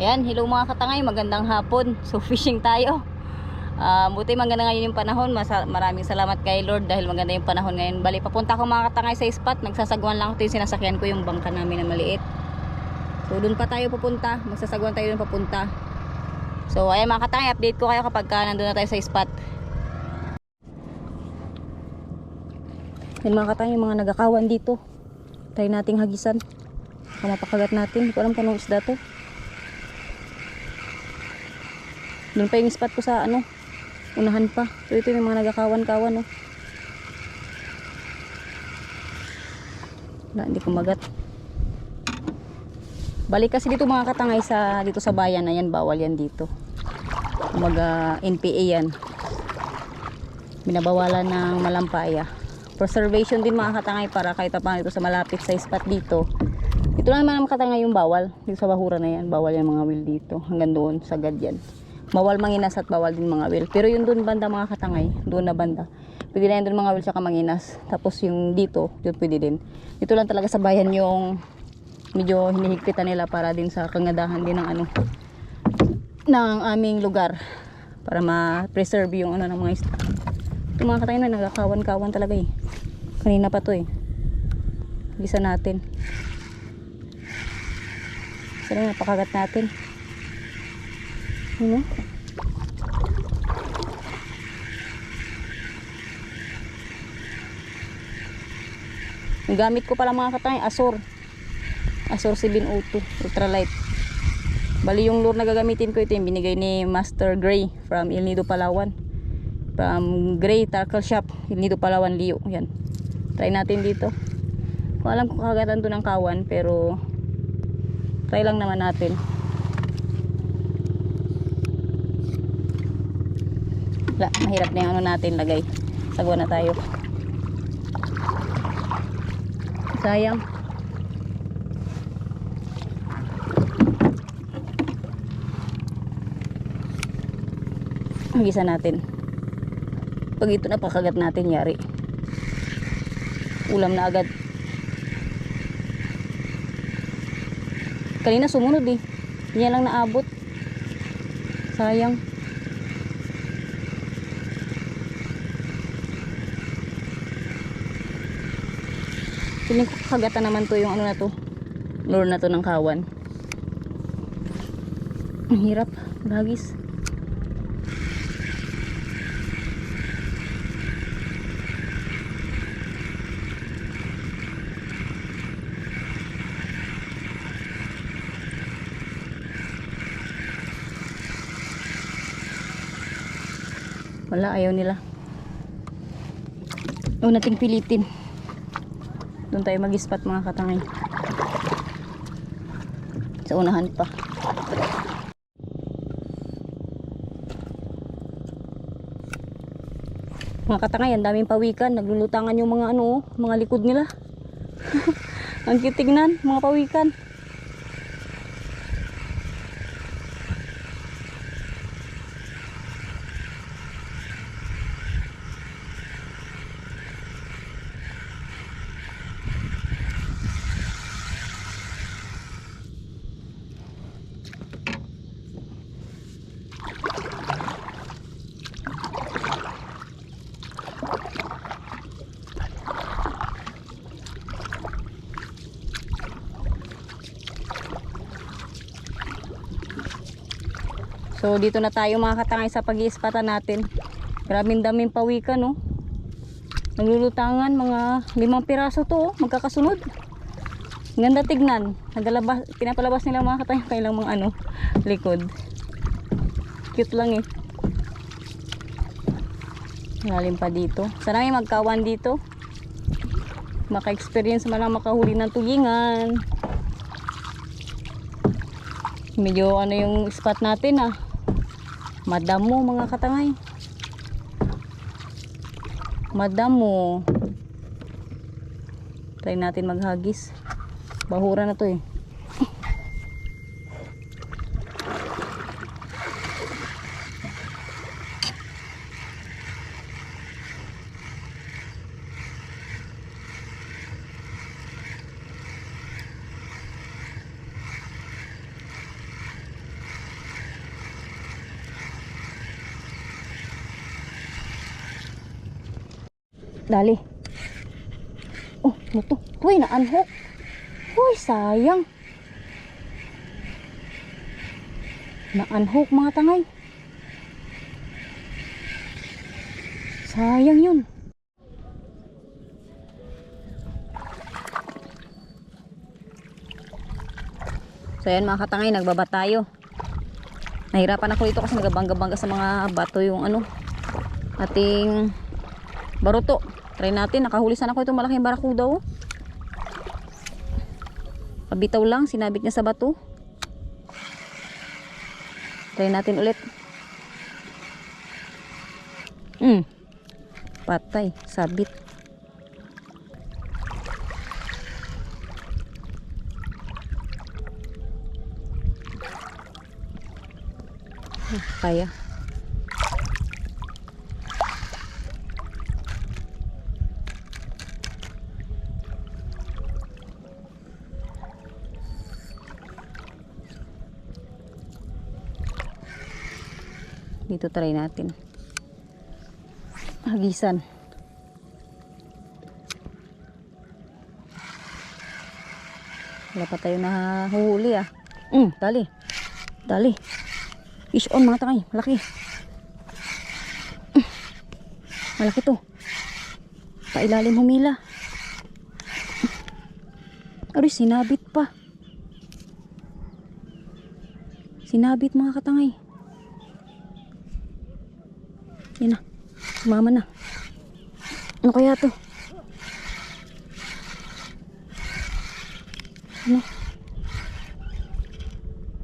Ayan, hello mga katangay, magandang hapon. So fishing tayo. Ah, buti maganda ngayon yung panahon. Masa- maraming salamat kay Lord dahil maganda yung panahon ngayon. Bali, papunta ako mga katangay sa spot. Nagsasagwan lang ako yung sinasakyan ko yung bangka namin na maliit. So doon pa tayo pupunta. Magsasagwan tayo doon papunta. So ayan mga katangay, update ko kayo kapag ka nandun na tayo sa spot. Yan mga katangay, yung mga nagakawan dito. Try nating hagisan. Kung mapakagat natin. Hindi ko alam kung anong isda to. Doon pa yung spot ko sa ano, unahan pa. So ito yung mga nagakawan-kawan, no. Wala, hindi ko magat. Balik kasi dito mga katangay sa dito sa bayan na yan, bawal yan dito. Mag NPA yan. Binabawalan ng malampaya. Preservation din mga katangay para kahit pa ito sa malapit sa spot dito. Ito lang naman ang katangay yung bawal. Dito sa bahura na yan, bawal yung mga wheel dito. Hanggang doon, sagad yan. Bawal manginas at bawal din mga wheel. Pero yung doon banda mga katangay, doon na banda. Pwede na yan doon mga wheel saka manginas. Tapos yung dito, doon pwede din. Dito lang talaga sa bayan yung medyo hinihigpitan nila para din sa kangadahan din ng ano ng aming lugar para ma-preserve yung ano ng mga isda. Ito mga katangay na nagakawan-kawan talaga eh. Kanina pa to eh. Gisa natin. Sana napakagat natin. Ano? Ang gamit ko pala mga katay, Azor. Azor 702 Ultralight. Bali yung lure na gagamitin ko ito yung binigay ni Master Gray from El Nido Palawan. From Gray Tackle Shop, El Nido Palawan, Liu. Yan. Try natin dito. Kung alam ko kagatan to ng kawan pero try lang naman natin. Wala, mahirap na yung ano natin lagay. Sagwa na tayo. Sayang. Hagisa natin. Pag ito na pakagat natin, yari. Ulam na agad. Kanina sumunod eh. Hindi lang naabot. Sayang. Kagatan naman to yung ano na to. Lure na to ng kawan. Ang hirap. Bagis. Wala, ayaw nila. Huwag nating pilitin. Doon tayo mag-spot mga katangay. Sa unahan pa. Mga katangay, ang daming pawikan. Naglulutangan yung mga ano, oh, mga likod nila. ang cute tignan, mga pawikan. So dito na tayo mga katangay sa pag-iispatan natin. Grabing daming pawikan no. Naglulutangan mga limang piraso to oh, magkakasunod. Ganda tignan. Nagalabas, pinapalabas nila mga katangay kailang mga ano, likod. Cute lang eh. Lalim pa dito. Sana may magkawan dito. Maka-experience man lang makahuli ng tulingan. Medyo ano yung spot natin ah. Madamo mga katangay. Madamo. Try natin maghagis. Bahura na to eh. Dali. Oh, ano to? Uy, na-unhook. Uy, sayang. Na-unhook mga tangay. Sayang yun. So yan mga katangay, nagbaba tayo. Nahirapan ako dito kasi nagabangga-bangga sa mga bato yung ano, ating baruto. Try natin, nakahuli sana ko itong malaking barakuda oh. Pabitaw lang, sinabit niya sa bato. Try natin ulit. Hmm. Patay, sabit. Ah, Kaya. Dito try natin. Hagisan. Wala pa tayo nahuhuli ah. Mm, dali. Dali. Fish on mga tangay. Malaki. Mm. Malaki to. Pailalim humila. Aray, sinabit pa. Sinabit mga katangay. Yan na. Sumama na. Ano kaya to? Ano?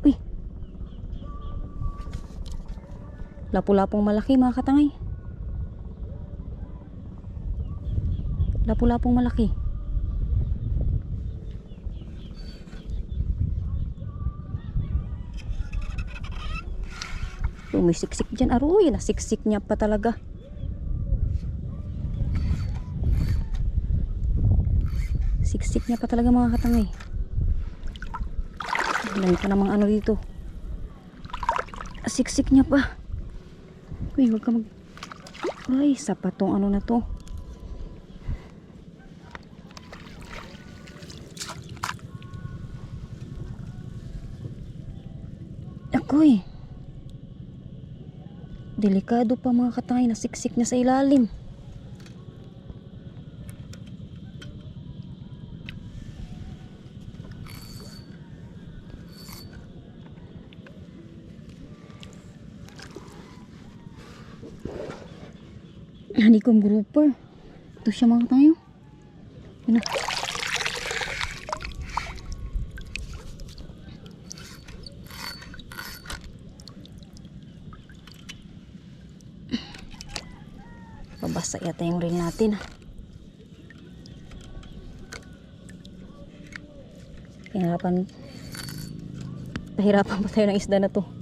Uy. Lapu-lapong malaki mga katangay. Lapu-lapong malaki. Lumisiksik dyan. Aroy, nasiksik niya pa talaga. Siksik niya pa talaga mga katangay. Dami pa namang ano dito. Siksik niya pa. Uy, wag ka mag... Ay, sapatong ano na to. Delikado pa mga katangay. Nasiksik niya sa ilalim. Honeycomb grouper. Ito siya mga tayo. Yan na. Pabasa yata yung reel natin. ah. Pinahirapan Pahirapan pa tayo ng isda na to.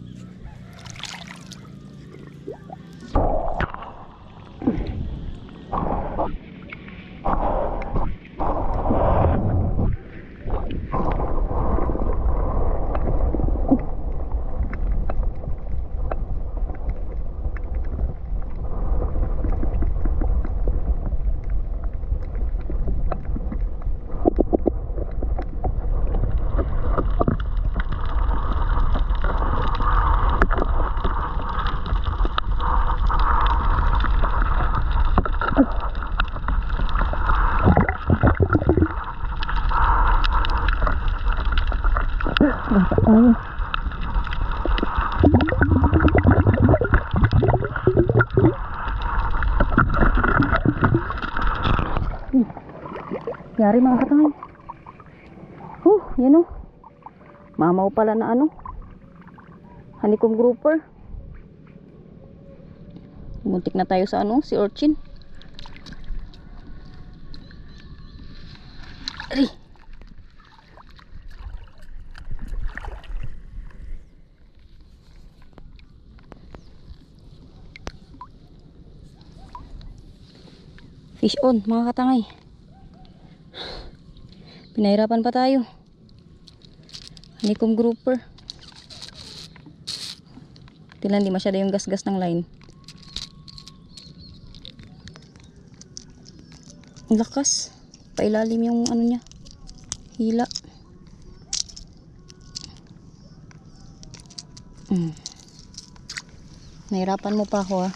Yari mga katangay. Huh, yan o. Mamaw pala na ano. Honeycomb grouper. Muntik na tayo sa ano, si Orchin. Ari. Fish on, mga katangay. Pinahirapan pa tayo. Honeycomb grouper. Tilan, di masyado yung gas-gas ng line. Lakas. Pailalim yung ano niya. Hila. Mm. Nahirapan mo pa ako ah.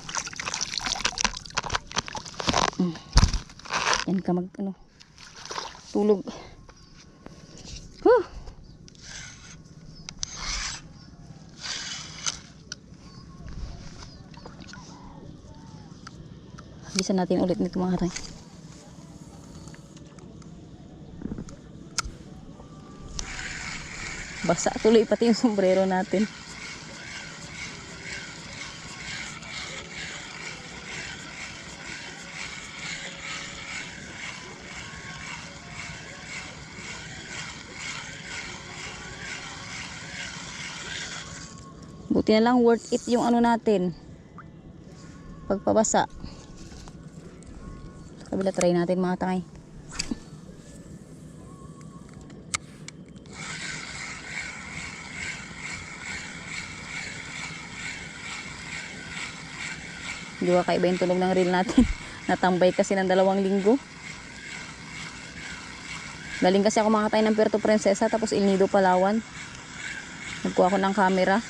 Mm. Yan ka mag ano. Tulog. Huh. Bisa natin ulit nito mga katay. Basa tuloy pati yung sombrero natin. Buti na lang worth it yung ano natin. Pagpabasa. Sa kabila try natin mga tangay. Di ba kaiba yung tunog ng reel natin? Natambay kasi ng dalawang linggo. Galing kasi ako makatay ng Puerto Princesa tapos El Nido Palawan. Nagkuha ko ng camera.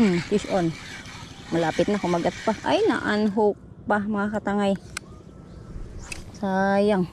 Hmm, fish on. Malapit na kumagat pa. Ay, na-unhook pa mga katangay. Sayang.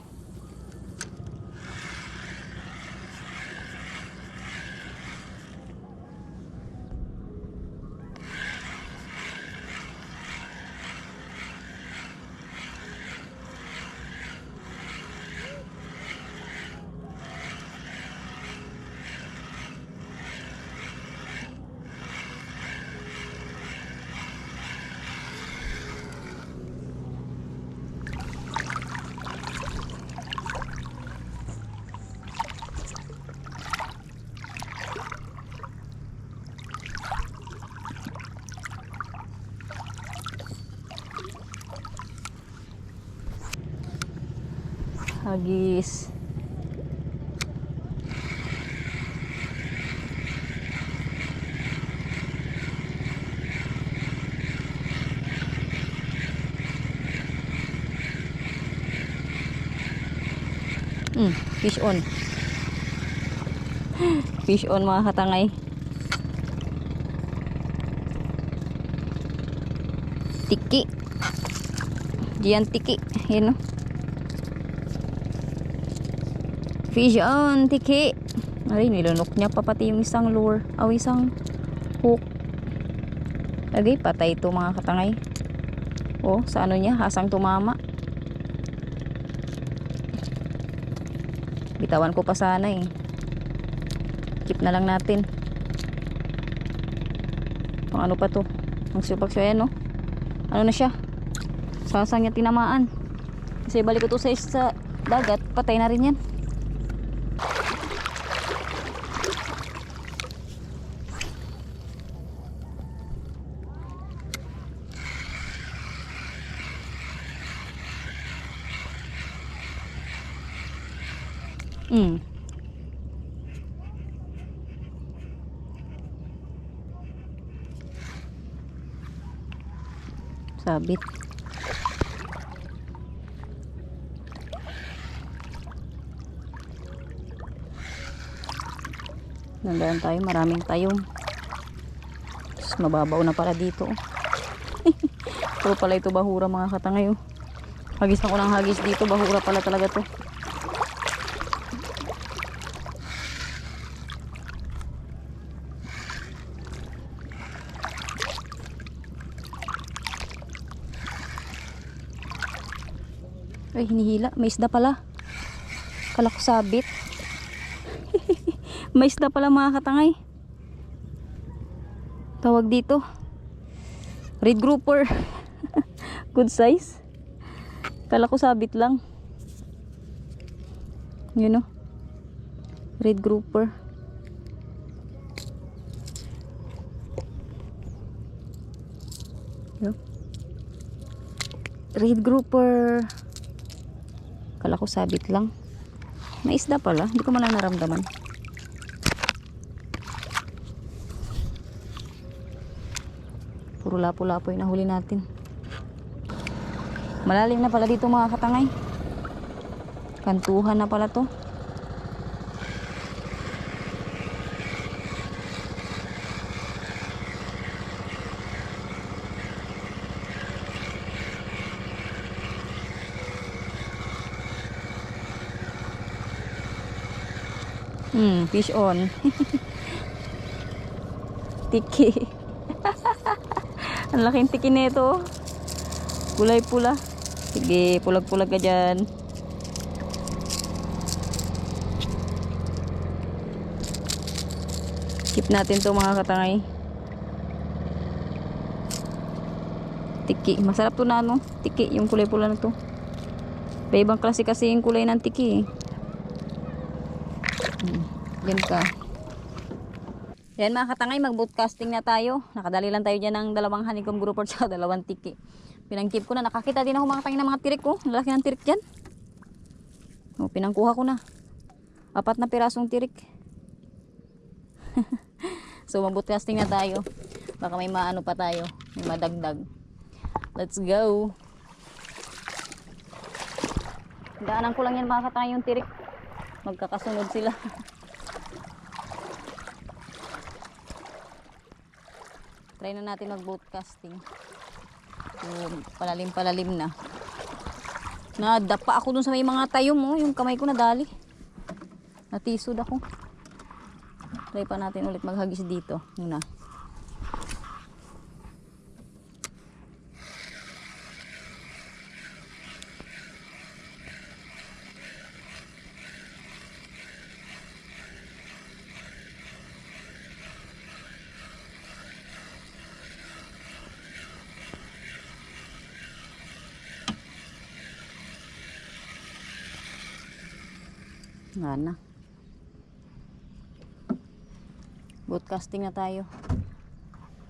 Hagis. Hmm, fish on. Fish on mga katangay. Tiki. Diyan tiki. Yan o. Fish tiki. Ay, nilunok niya pa pati yung isang lure. Aw, isang hook. Lagay, patay ito mga katangay. Oh, sa ano niya, hasang tumama. Bitawan ko pa sana eh. Keep na lang natin. Pang ano pa to? Ang sipak siya yan, no? Ano na siya? Sasang niya tinamaan. Kasi balik ko to sa, sa dagat, patay na rin yan. Mm. Sabit. Nandaan tayo, maraming tayong. Tapos mababaw na pala dito. Puro pala ito bahura mga katangay. oh. Hagis ako ng hagis dito, bahura pala talaga to. Ay, hinihila. May isda pala. Kala ko sabit. May isda pala mga katangay. Tawag dito. Red grouper. Good size. Kala ko sabit lang. Yun o. Red grouper. Yup. Reed grouper. Kala ko sabit lang. May isda pala. Hindi ko man naramdaman. Puro lapo-lapo yung nahuli natin. Malalim na pala dito mga katangay. Kantuhan na pala to. Hmm, fish on. tiki. Ang laking tiki nito. Kulay pula. Sige, pulag-pulag ka dyan. Keep natin to mga katangay. Tiki. Masarap to na ano. Tiki. Yung kulay pula na to. May ibang klase kasi yung kulay ng tiki eh. Yan ka. Yan mga katangay, mag-broadcasting na tayo. Nakadali lang tayo dyan ng dalawang honeycomb grouper at dalawang tiki. Pinangkip ko na. Nakakita din ako mga katangay ng mga tirik ko. Ang Lalaki ng tirik dyan. O, pinangkuha ko na. Apat na pirasong tirik. so, mag-broadcasting na tayo. Baka may maano pa tayo. May madagdag. Let's go. Daanan ko lang yan mga katangay yung tirik. Magkakasunod sila. Try na natin mag-broadcasting. Yung palalim-palalim na. Nadapa ako dun sa may mga tayo mo. Yung kamay ko nadali. Natisod ako. Try pa natin ulit maghagis dito. Nga na. Broadcasting na tayo.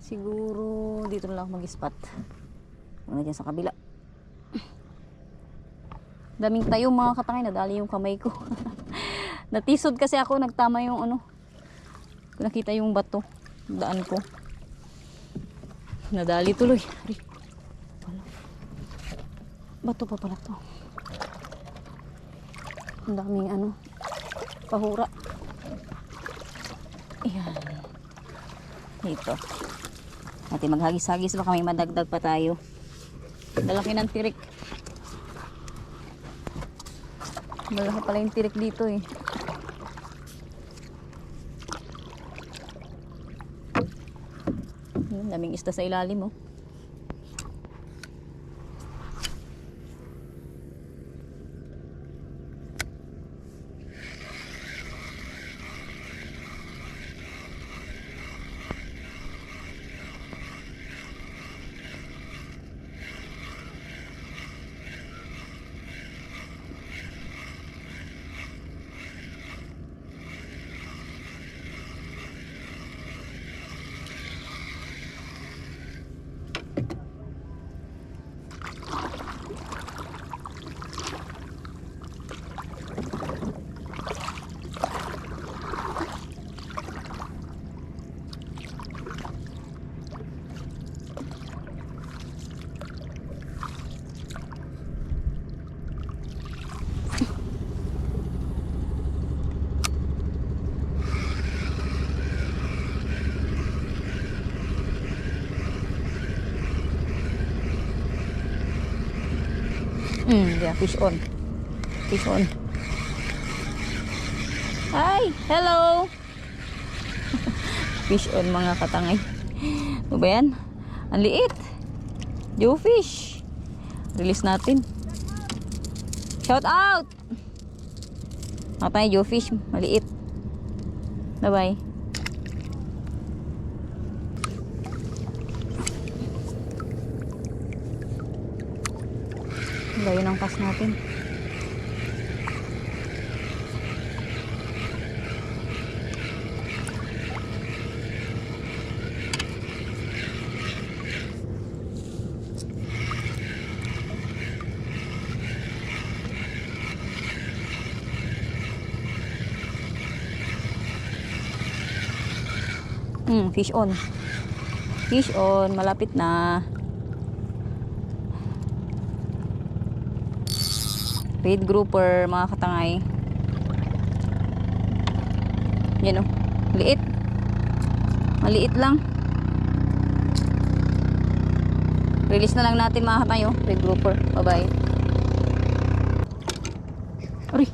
Siguro dito na lang ako mag-spot. Una dyan sa kabila. Daming tayo mga katangay. Nadali yung kamay ko. Natisod kasi ako. Nagtama yung ano. Nakita yung bato. Daan ko. Nadali tuloy. Wala. Bato pa pala to. Ang daming ano. Pahura. Ayan. Dito. Natin maghagis-hagis baka may madagdag pa tayo. Lalaki ng tirik. Malaki pala yung tirik dito eh. Daming isda sa ilalim oh. Mm, yeah, fish on. Fish on. Hi! Hello! fish on mga katangay. Ano ba yan? Ang liit. Joe fish. Release natin. Shout out! Mga Joe fish. Maliit. Bye-bye. Gaya ng pass natin. Hmm, fish on. Fish on, malapit na. Red grouper, mga katangay. Yan o. Liit. Maliit lang. Release na lang natin mga katangay oh. Red grouper. Bye-bye. Aray.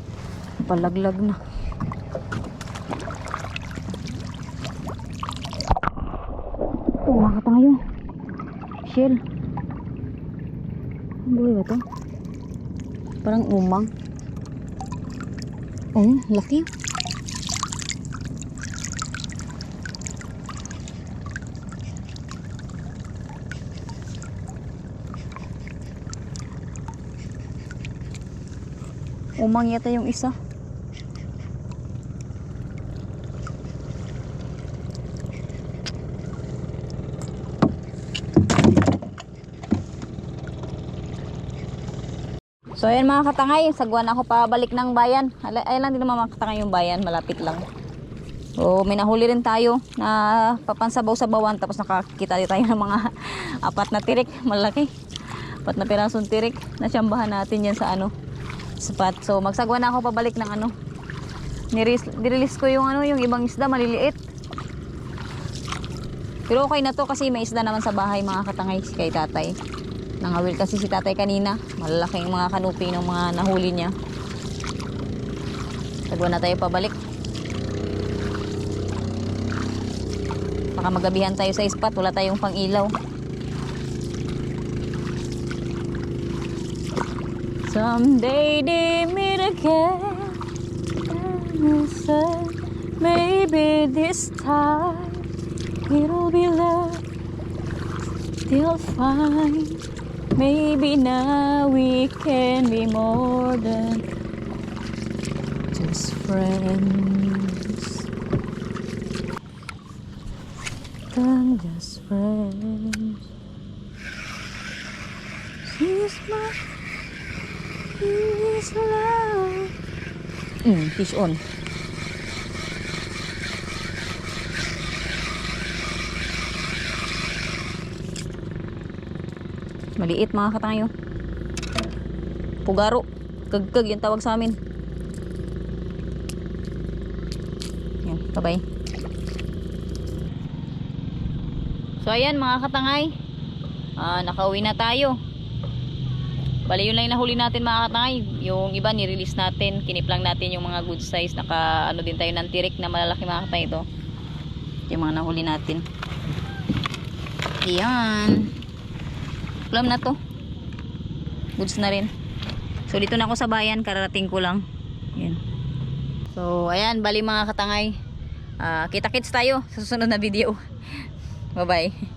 Palaglag na. Ito, mga katangay oh. Shell. Ang buhay ba ito? Parang umang. Oh, laki. Umang yata yung isa. So ayan mga katangay, sagwan ako pabalik ng bayan. Ayan lang din naman mga katangay yung bayan, malapit lang. So may nahuli rin tayo na papansabaw-sabawan tapos nakakita din tayo ng mga apat na tirik, malaki. Apat na pirasong tirik. Nasyambahan natin yan sa ano, spot. So magsagwan ako pabalik ng ano. Nirelease ko yung ano, yung ibang isda maliliit. Pero okay na to kasi may isda naman sa bahay mga katangay kay tatay. Nangawil kasi si tatay kanina. Malalaking mga kanupi ng mga nahuli niya. Sagwa na tayo pabalik. Baka magabihan tayo sa spot. Wala tayong pang ilaw. Someday they meet again. And say, maybe this time it'll be love. Still fine. Maybe now we can be more than just friends. Than just friends. She's my is love. Mm, fish on. Maliit mga katangayo. Pugaro. Kagkag yung tawag sa amin. Yan, bye-bye. So ayan mga katangay. Ah, nakauwi na tayo. Bali yun lang nahuli natin mga katangay. Yung iba ni-release natin. Kinip lang natin yung mga good size. Naka ano din tayo ng tirik na malalaki mga katangay ito. Yung mga nahuli natin. Ayan. Ulam na to. Goods na rin. So dito na ako sa bayan, kararating ko lang. Yan. So ayan, bali mga katangay. Ah, kita-kits tayo sa susunod na video. Bye-bye.